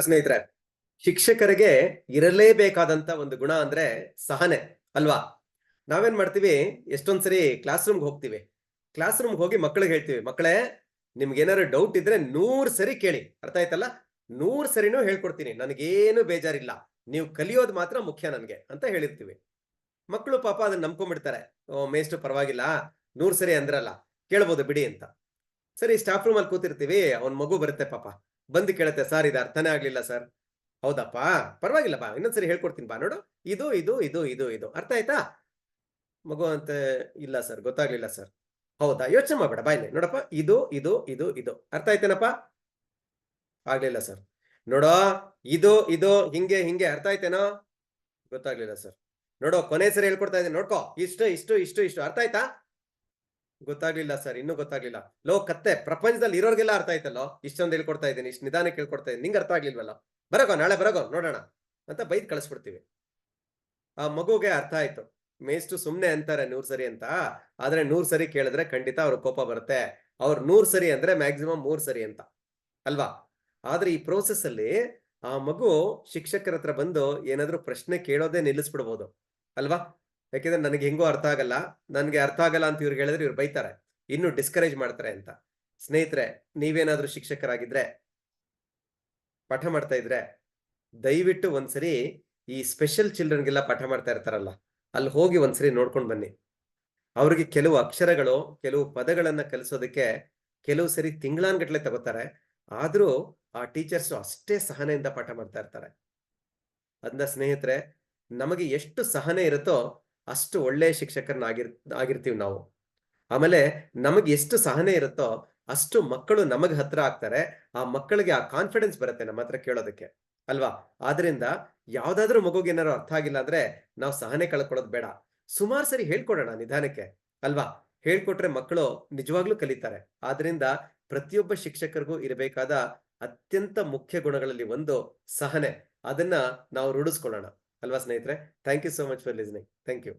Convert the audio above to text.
ಸ್ನೇಹಿತರೆ, ಶಿಕ್ಷಕರಿಗೆ ಇರಲೇಬೇಕಾದಂತ ಒಂದು ಗುಣ ಅಂದ್ರೆ ಸಹನೆ ಅಲ್ವಾ? ನಾವೇನ್ ಮಾಡ್ತೀವಿ? ಎಷ್ಟೊಂದ್ಸರಿ ಕ್ಲಾಸ್ ರೂಮ್ಗೆ ಹೋಗ್ತೀವಿ. ಕ್ಲಾಸ್ ರೂಮ್ಗೆ ಹೋಗಿ ಮಕ್ಕಳಿಗೆ ಹೇಳ್ತೀವಿ, ಮಕ್ಕಳೇ ನಿಮ್ಗೆ ಏನಾದ್ರು ಡೌಟ್ ಇದ್ರೆ ನೂರ್ ಸರಿ ಕೇಳಿ. ಅರ್ಥ ಆಯ್ತಲ್ಲ? ನೂರ್ ಸರಿನೂ ಹೇಳ್ಕೊಡ್ತೀನಿ. ನನಗೇನು ಬೇಜಾರಿಲ್ಲ. ನೀವು ಕಲಿಯೋದು ಮಾತ್ರ ಮುಖ್ಯ ನನ್ಗೆ ಅಂತ ಹೇಳಿರ್ತೀವಿ. ಮಕ್ಕಳು ಪಾಪ ಅದನ್ನ ನಂಬ್ಕೊಂಡ್ಬಿಡ್ತಾರೆ. ಓ ಮೇಷ್ಟು ಪರವಾಗಿಲ್ಲ. ನೂರ್ ಸರಿ ಅಂದ್ರಲ್ಲ. ಕೇಳ್ಬೋದು ಬಿಡಿ ಅಂತ. ಸರಿ ಸ್ಟಾಫ್ ರೂಮ್ ಅಲ್ಲಿ ಕೂತಿರ್ತೀವಿ. ಅವ್ನ್ ಮಗು ಬರುತ್ತೆ ಪಾಪ. ಬಂದು ಕೇಳುತ್ತೆ, ಸರ್ ಇದು ಅರ್ಥನೇ ಆಗ್ಲಿಲ್ಲ ಸರ್. ಹೌದಪ್ಪ, ಪರವಾಗಿಲ್ಲ ಬಾ, ಇನ್ನೊಂದ್ಸರಿ ಹೇಳ್ಕೊಡ್ತೀನಿ ಬಾ, ನೋಡು. ಇದು ಇದು ಇದು ಇದು ಇದು. ಅರ್ಥ ಆಯ್ತಾ? ಮಗು ಅಂತ ಇಲ್ಲ ಸರ್, ಗೊತ್ತಾಗ್ಲಿಲ್ಲ ಸರ್. ಹೌದಾ, ಯೋಚನೆ ಮಾಡ್ಬೇಡ ಬಾಯ್ಲಿ ನೋಡಪ್ಪ, ಇದು ಇದು ಇದು ಇದು. ಅರ್ಥ ಆಯ್ತೇನಪ್ಪ? ಆಗ್ಲಿಲ್ಲ ಸರ್. ನೋಡೋ, ಇದು ಇದು, ಹಿಂಗೆ ಹಿಂಗೆ ಅರ್ಥ ಆಯ್ತೇನೋ? ಗೊತ್ತಾಗ್ಲಿಲ್ಲ ಸರ್. ನೋಡೋ ಕೊನೆ ಸರಿ ಹೇಳ್ಕೊಡ್ತಾ ಇದ್ದೀನಿ. ನೋಡ್ಕೋ, ಇಷ್ಟು ಇಷ್ಟು ಇಷ್ಟು ಇಷ್ಟು. ಅರ್ಥ ಆಯ್ತಾ? ಗೊತ್ತಾಗ್ಲಿಲ್ಲ ಸರ್, ಇನ್ನೂ ಗೊತ್ತಾಗ್ಲಿಲ್ಲ. ಲೋ, ಕತ್ತೆ, ಪ್ರಪಂಚದಲ್ಲಿ ಇರೋರ್ಗೆಲ್ಲ ಅರ್ಥ ಆಯ್ತಲ್ಲೋ? ಇಷ್ಟೊಂದು ಹೇಳ್ಕೊಡ್ತಾ ಇದ್ದೀನಿ, ಇಷ್ಟು ನಿಧಾನಕ್ಕೆ ಹೇಳ್ಕೊಡ್ತಾ ಇದ್ದೀನಿ. ನಿಂಗೆ ಅರ್ಥ ಆಗ್ಲಿಲ್ವಲ್ಲ? ಬರಗೋ, ನಾಳೆ ಬರಗೋ, ನೋಡೋಣ ಅಂತ ಬೈದ್ ಕಳಿಸ್ಬಿಡ್ತೀವಿ. ಆ ಮಗುಗೆ ಅರ್ಥ ಆಯ್ತು. ಮೇಷ್ಟು ಸುಮ್ನೆ ಅಂತಾರೆ ನೂರ್ ಸರಿ ಅಂತ. ಆದ್ರೆ ನೂರ್ ಸರಿ ಕೇಳಿದ್ರೆ ಖಂಡಿತ ಅವ್ರ ಕೋಪ ಬರುತ್ತೆ. ಅವ್ರು ನೂರ್ ಸರಿ ಅಂದ್ರೆ ಮ್ಯಾಕ್ಸಿಮಮ್ ಮೂರ್ ಸರಿ ಅಂತ. ಅಲ್ವಾ? ಆದ್ರೆ ಈ ಪ್ರೋಸೆಸ್ ಅಲ್ಲಿ ಆ ಮಗು ಶಿಕ್ಷಕರ ಹತ್ರ ಬಂದು ಏನಾದ್ರೂ ಪ್ರಶ್ನೆ ಕೇಳೋದೇ ನಿಲ್ಲಿಸ್ಬಿಡ್ಬೋದು. ಅಲ್ವಾ? ಯಾಕೆಂದ್ರೆ ನನಗೆ ಹೆಂಗೋ ಅರ್ಥ ಆಗಲ್ಲ. ನನಗೆ ಅರ್ಥ ಆಗಲ್ಲ ಅಂತ ಇವ್ರಿಗೆ ಹೇಳಿದ್ರೆ ಇವ್ರು ಬೈತಾರೆ. ಇನ್ನು ಡಿಸ್ಕರೇಜ್ ಮಾಡ್ತಾರೆ ಅಂತ. ಸ್ನೇಹಿತರೆ, ನೀವೇನಾದ್ರೂ ಶಿಕ್ಷಕರಾಗಿದ್ರೆ, ಪಾಠ ಮಾಡ್ತಾ ಇದ್ರೆ, ದಯವಿಟ್ಟು ಒಂದ್ಸರಿ ಈ ಸ್ಪೆಷಲ್ ಚಿಲ್ಡ್ರನ್ಗೆಲ್ಲ ಪಾಠ ಮಾಡ್ತಾ ಇರ್ತಾರಲ್ಲ, ಅಲ್ಲಿ ಹೋಗಿ ಒಂದ್ಸರಿ ನೋಡ್ಕೊಂಡು ಬನ್ನಿ. ಅವ್ರಿಗೆ ಕೆಲವು ಅಕ್ಷರಗಳು, ಕೆಲವು ಪದಗಳನ್ನ ಕಲಿಸೋದಕ್ಕೆ ಕೆಲವು ಸರಿ ತಿಂಗಳಾನ್ಗಟ್ಲೆ ತಗೋತಾರೆ. ಆದ್ರೂ ಆ ಟೀಚರ್ಸ್ ಅಷ್ಟೇ ಸಹನೆಯಿಂದ ಪಾಠ ಮಾಡ್ತಾ ಇರ್ತಾರೆ. ಅದನ್ನ ಸ್ನೇಹಿತರೆ, ನಮಗೆ ಎಷ್ಟು ಸಹನೆ ಇರುತ್ತೋ ಅಷ್ಟು ಒಳ್ಳೆ ಶಿಕ್ಷಕರನ್ನಾಗಿರ್, ಆಗಿರ್ತೀವಿ ನಾವು. ಆಮೇಲೆ ನಮಗೆ ಎಷ್ಟು ಸಹನೆ ಇರುತ್ತೋ ಅಷ್ಟು ಮಕ್ಕಳು ನಮಗೆ ಹತ್ರ ಆಗ್ತಾರೆ. ಆ ಮಕ್ಕಳಿಗೆ ಆ ಕಾನ್ಫಿಡೆನ್ಸ್ ಬರುತ್ತೆ ನಮ್ಮ ಹತ್ರ ಕೇಳೋದಕ್ಕೆ. ಅಲ್ವಾ? ಆದ್ರಿಂದ ಯಾವ್ದಾದ್ರೂ ಮಗುಗೆ ಏನಾರು ಅರ್ಥ ಆಗಿಲ್ಲ ಅಂದ್ರೆ ನಾವು ಸಹನೆ ಕಳ್ಕೊಳ್ಳೋದು ಬೇಡ. ಸುಮಾರು ಸರಿ ಹೇಳ್ಕೊಡೋಣ ನಿಧಾನಕ್ಕೆ. ಅಲ್ವಾ? ಹೇಳ್ಕೊಟ್ರೆ ಮಕ್ಕಳು ನಿಜವಾಗ್ಲೂ ಕಲಿತಾರೆ. ಆದ್ರಿಂದ ಪ್ರತಿಯೊಬ್ಬ ಶಿಕ್ಷಕರಿಗೂ ಇರಬೇಕಾದ ಅತ್ಯಂತ ಮುಖ್ಯ ಗುಣಗಳಲ್ಲಿ ಒಂದು ಸಹನೆ. ಅದನ್ನ ನಾವು ರೂಢಿಸ್ಕೊಳ್ಳೋಣ. ಅಲ್ವಾ ಸ್ನೇಹಿತರೆ thank you so much for listening thank you